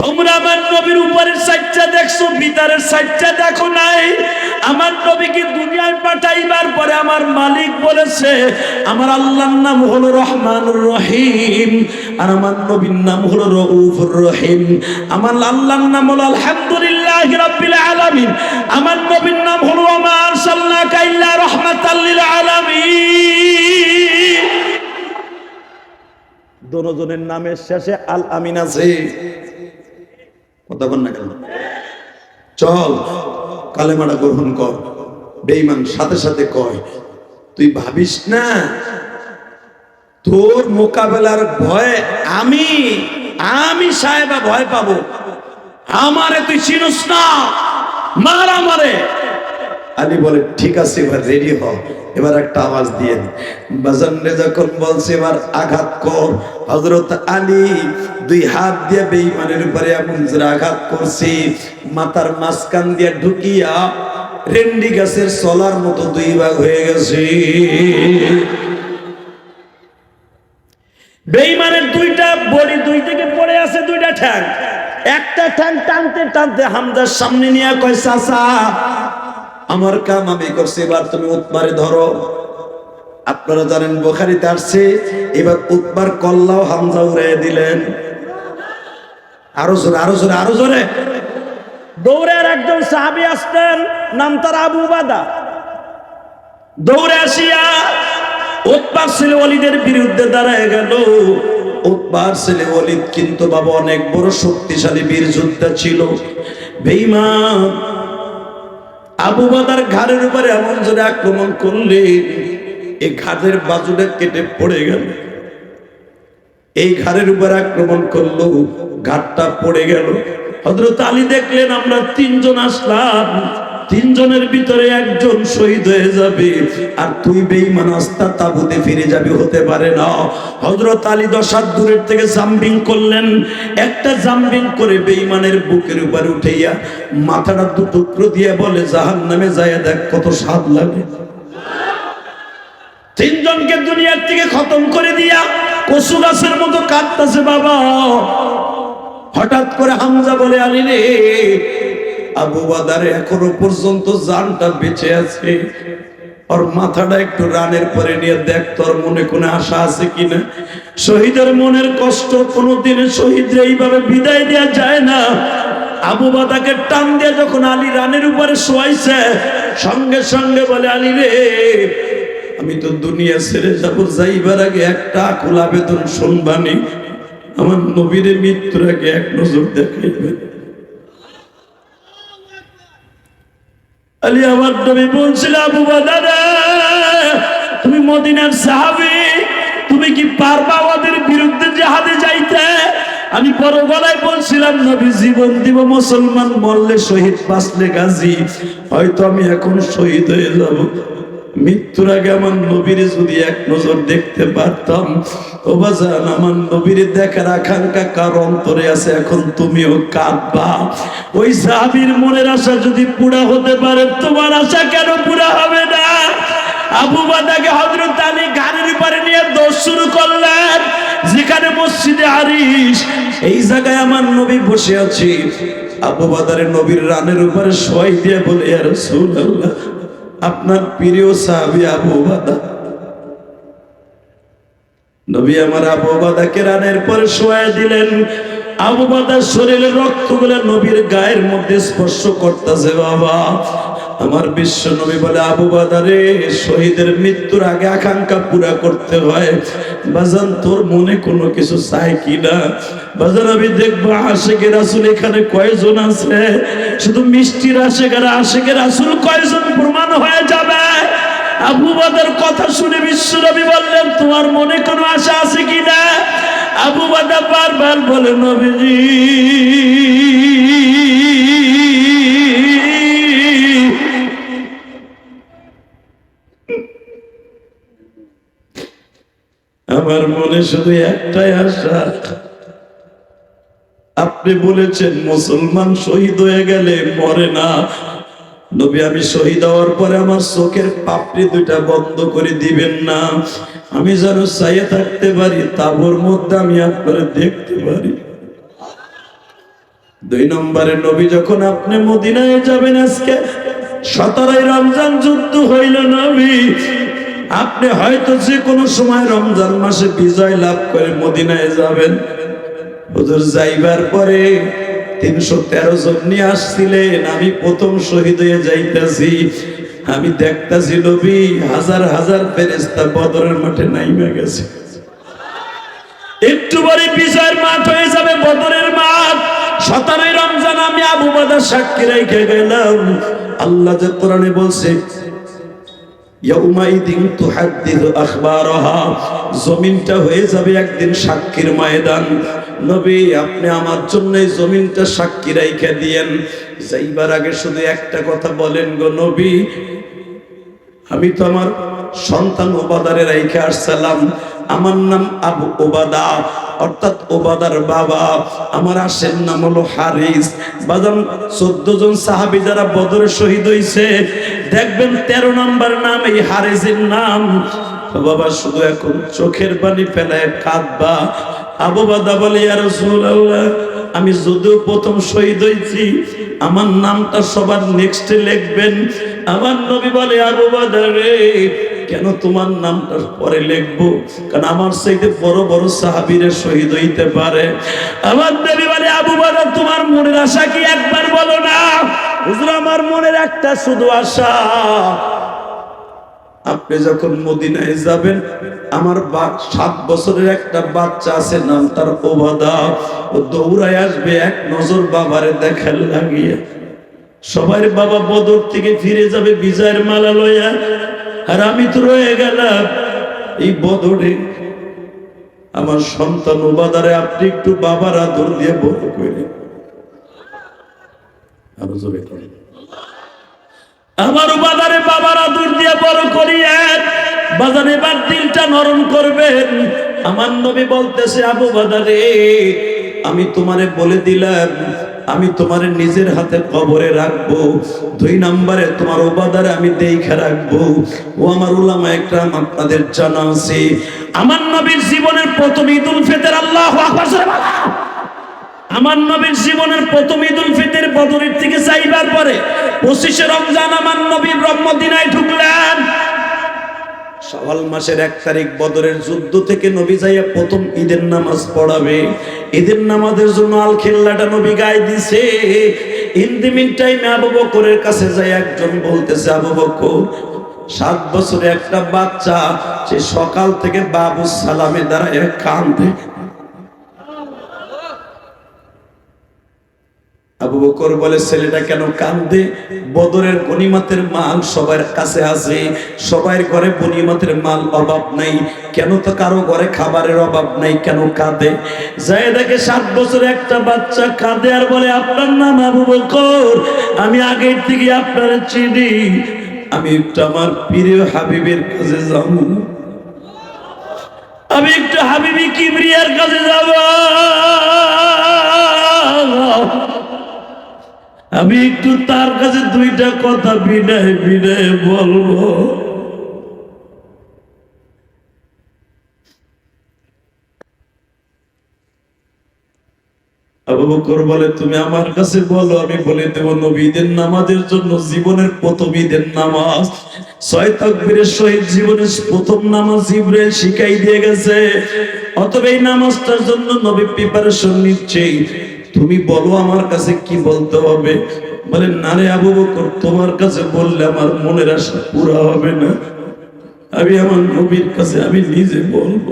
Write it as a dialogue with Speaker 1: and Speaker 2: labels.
Speaker 1: তোমরা আমার নবীর উপরের সাইডটা দেখছ, ভিতরের সাইডটা দেখো নাই। আমার নবীকে দুনিয়ায় পাঠাইবার পরে আমার মালিক বলেছে, আমার আল্লাহর নাম হলো রহমানুর রহিম, আর আমার নবীর নাম হলো রউফুর রহিম। আমার আল্লাহর নাম হলো আলহামদুলিল্লাহ রাব্বিল আলামিন, আমার নবীর নাম হলো আমা আরসালনাকা ইল্লা রাহমাতাল লিল আলামিন। দোনোজনের নামের শেষে আল আমিন আছে। কথা না কেন? চল, কালেমাটা গ্রহণ কর। বেইমান সাথে সাথে কয়, তুই ভাবিস না? তোর মোকাবেলার ভয়ে আমি আমি সাহেবা ভয় পাবো। আমারে তুই চিনুস না। মারা আমারে আলী বলে, ঠিক আছে, এবার রেডি হ, এবার একটা আওয়াজ দিয়ে বাজানরে যখন বলছে, এবার আঘাত কর। হজরত আলী দুই হাত দিয়ে বেঈমানের উপরে এমন আঘাত করছে। মাথার মাঝখান দিয়ে ঢুকিয়া রেন্ডি গাছের সলার মতো দুই ভাগ হয়ে গেছে। বেঈমানের দুইটা বডি দুই থেকে পড়ে আছে, দুইটা ঠ্যাং। একটা ঠ্যাং টানতে টানতে হামদার সামনে নিয়ে কয়, চাচা আমার কাম আমি করছি এবার তুমি উৎমারে ধরো। আপনারা জানেন বোখারিতে আসছে এবার উৎমার কল্লাও হামজা উড়াই দিলেন। আরও জোরে আরও জোরে আরও জোরে। দৌড়ে আর একজন সাহাবি আসতেন নাম তার আবু বাদা দৌড়ে আসিয়া উৎপার ছেলে অলিদের বিরুদ্ধে দাঁড়ায় গেল। উৎপার ছেলে অলিদ কিন্তু বাবা অনেক বড় শক্তিশালী বীর যোদ্ধা ছিল। বেইমান আবু বাদার ঘাড়ের উপরে এমন জোরে আক্রমণ করলে এই ঘাটের বাজুটা কেটে পড়ে গেল। এই ঘাড়ের উপর আক্রমণ করল, ঘাটটা পড়ে গেল। হজরত আলী দেখলেন আমরা তিনজন আসলাম। তিনজনের ভিতরে একজন শহীদ হয়ে যাবে। আর তুই বেঈমান আস্তা তাবুতে ফিরে যাবি হতে পারে না। হজরত আলী দশার দূরের থেকে জাম্পিং করলেন। একটা জাম্পিং করে বেঈমানের বুকের উপর উঠাইয়া মাথাটা দু টুকরো দিয়ে বলে জাহান নামে যায় দেখ কত স্বাদ লাগে। তিনজনকে দুনিয়ার থেকে খতম করে দিয়া কচু গাছের মতো কাঁদতেছে বাবা। হঠাৎ করে হামজা বলে, আলী রে আবু বাদারে এখনও পর্যন্ত জানটা বেঁচে আছে। ওর মাথাটা একটু রানের পরে নিয়ে দেখ, তোর মনে কোনো আশা আছে কিনা? শহীদের মনের কষ্ট কোনোদিন শহীদরা এইভাবে বিদায় দেওয়া যায় না। আবু বাদাকে টান দিয়ে যখন আলী রানের উপরে শোয়াইছে, সঙ্গে সঙ্গে বলে, আলী রে, আমি তো দুনিয়া ছেড়ে যাব, যাইবার আগে একটা আকুল আবেদন শুনবানি। আমার নবীরে মৃত্যুর আগে এক নজর দেখাইবে। আলী আমার নবী বলছিল, আবু দাদা তুমি মদিনার সাহাবি, তুমি কি পারবা আমাদের বিরুদ্ধে জাহাদে যাইতে? আমি বড় গলায় বলছিলাম, নবী, জীবন দিব মুসলমান মরলে শহীদ বাঁচলে গাজী, হয়তো আমি এখন শহীদ হয়ে যাব। মৃত্যুর আগে আমার নবীর যদি এক নজর দেখতে পারতাম, ও বাজান, আমার নবীর দেখার আকাঙ্ক্ষা কার অন্তরে আছে, এখন তুমিও কাঁদবা। ওই সাহাবীর মনের আশা যদি পুরা হতে পারে, তোমার আশা কেন পুরা হবে না? আবু বাদাকে হজরত আলী গাড়ির উপরে নিয়ে দোষ শুরু করলেন, যেখানে মসজিদে আরিস এই জায়গায় আমার নবী বসে আছি। আবু বাদারে নবীর রানের উপরে শোয়াই দিয়ে বলে আর রাসূলুল্লাহ আপনার প্রিয় সাহাবি আবু বাদা নবী আমার আবু বাদাকে রানের পরে শোয়া দিলেন। আবু বাদার শরীরের রক্তগুলো নবীর গায়ের মধ্যে স্পর্শ করতেছে, বাবা। আমার বিশ্ব নবী বলে, আবু বাদারে শহীদের মৃত্যুর আগে আকাঙ্ক্ষা পুরা করতে হয়। বাজান, তোর মনে কোনো কিছু চাই কিনা বাজান, আমি দেখব আশেকের রাসুল এখানে কয়জন আছে? শুধু মিষ্টির আশেকের আশেকের রাসুল কয়জন? প্রমাণ আবু বাদার কথা শুনে বিশ্বনবী বললেন, তোমার মনে কোনো আশা আছে কিনা? আবু বাদা বারবার বলে, নবীজি, আমার মনে শুধু একটাই আশা। আপনি বলেছেন, মুসলমান শহীদ হয়ে গেলে মরে না। নবী, আমি শহীদ হওয়ার পরে আমার চোখের পাপড়ি দুইটা বন্ধ করে দিবেন না। আমি যেন চাইয়ে থাকতে পারি, তাবর মধ্যে আমি আপনারা দেখতে পারি। দুই নম্বরে নবী, যখন আপনি মদিনায় যাবেন আজকে, সতেরোই রমজান যুদ্ধ হইল নবী। আপনি হয়তো যে কোনো সময় রমজান মাসে বিজয় লাভ করে মদিনায় যাবেন। হুজুর, যাইবার পরে তিনশো তেরো জন নিয়ে আসছিলেন। আমি প্রথম শহীদ হয়ে যাইতেছি। আমি দেখতাছি নবী হাজার হাজার ফেরেস্তা বদরের মাঠে নাইমে গেছে। একটু পরে বিজয়ের মাঠ হয়ে যাবে বদরের মাঠ। সতেরোই রমজান আমি আবু বাদার সাক্ষী রেখে গেলাম। আল্লাহ যে কোরআনে বলছে জমিনটা হয়ে যাবে একদিন সাক্ষীর ময়দান। নবী, আপনি আমার জন্য এই জমিনটা সাক্ষী রাইখা দিয়েন। যাইবার আগে শুধু একটা কথা বলেন গো নবী, আমি তো আমার সন্তান ওবাদারে রাইখে আসসালাম। আমার নাম আবু ওবাদা, অর্থাৎ ওবাদার বাবা। আমার আসের নাম হলো হারিস। বাজান, চোদ্দ জন সাহাবি যারা বদরে শহীদ হইছে, দেখবেন তেরো নাম্বার নাম এই হারিসের নাম। বাবা, শুধু এখন চোখের পানি ফেলায় কাঁদবা। আবু বাদা বলে, ইয়া আমি যদিও প্রথম শহীদ হয়েছি, আমার নামটা সবার নেক্সটে লিখবেন। আমার নবী বলে, আবু বাদা রে, কেন তোমার নামটা পরে লিখব? কারণ আমার চাইতে বড় বড় সাহাবীরে শহীদ হইতে পারে। আমার নবী বলে, আবু বাদা, তোমার মনের আশা কি একবার বলো না? হুজুর, আমার মনের একটা শুধু আশা, আপনি যখন মদিনায় যাবেন আমার সাত বছরের একটা বাচ্চা আছে, নাম তার ওবাদা। ও দৌড়ায় আসবে, এক নজর বাবারে দেখার লাগিয়ে। সবার বাবা বদর থেকে ফিরে যাবে বিজয়ের মালা লইয়া। আর আমি তো রয়ে গেলাম এই বদরে। আমার সন্তান ওবাদারে, আপনি একটু বাবার আদর দিয়ে বড় করে। আমার বাজারে বাবার আদর দিয়ে বড় করিয়েন বাজারে এবার দিলটা নরম করবেন। আমার নবী বলতেছে, আবু বাজারে আমি তোমারে বলে দিলাম, আমি তোমার নিজের হাতে কবরে রাখব। দুই নম্বরে তোমার ওবাদারে আমি দেখে রাখব। ও আমার উলামা একরাম, আপনাদের জানা আছে। আমার নবীর জীবনের প্রথম ঈদুল ফিতর, আল্লাহ। আমার নবীর জীবনের প্রথম ঈদুল ফিতর বদরের থেকে চাইবার পরে পঁচিশে রমজান আমার নবী ব্রহ্মদিনায় ঢুকলেন সওয়াল মাসের এক তারিখ বদরের যুদ্ধ থেকে নবী যাইয়া প্রথম ঈদের নামাজ পড়াবে। ঈদের নামাজের জন্য আল খেল্লাটা নবী গায়ে দিছে। ইন মিন টাইমে আবু বকরের কাছে যাই একজন বলতেছে, আবু বকর, সাত বছরে একটা বাচ্চা, সে সকাল থেকে বাবু সালামে দাঁড়ায় কান্দে আবু বকর বলে, ছেলেটা কেন কান্দে? বদরের গনিমাতের মাল সবার কাছে আছে। সবার ঘরে গনিমাতের মাল অভাব নাই। কেন তো কারও ঘরে খাবারের অভাব নাই? কেন কাঁদে? যাই দেখে সাত বছরে একটা বাচ্চা কাঁদে আর বলে, আপনার নাম আবু বকর। আমি আগের থেকে আপনার চিনি। আমি একটু আমার প্রিয় হাবিবের কাছে যাব। আমি একটু হাবিবি কিবরিয়ার কাছে যাব। আমি একটু তার কাছে দুইটা কথা বিনয় বিনয় বলব। বলে, তুমি আমার কাছে বলো, আমি বলে দেব নবীদের নামাজের জন্য জীবনের প্রথম ঈদের নামাজ। ছয় তাকবীরের সহিত জীবনের প্রথম নামাজ ইব্রাহিম শিখাই দিয়ে গেছে। অতএব এই নামাজটার জন্য নবী প্রিপারেশন নিচ্ছে তুমি বলো আমার কাছে কি বলতে হবে? বলে, না রে আবু বকর, তোমার কাছে বললে আমার মনের আশা পুরা হবে না। আমি আমার নবীর কাছে আমি নিজে বলব।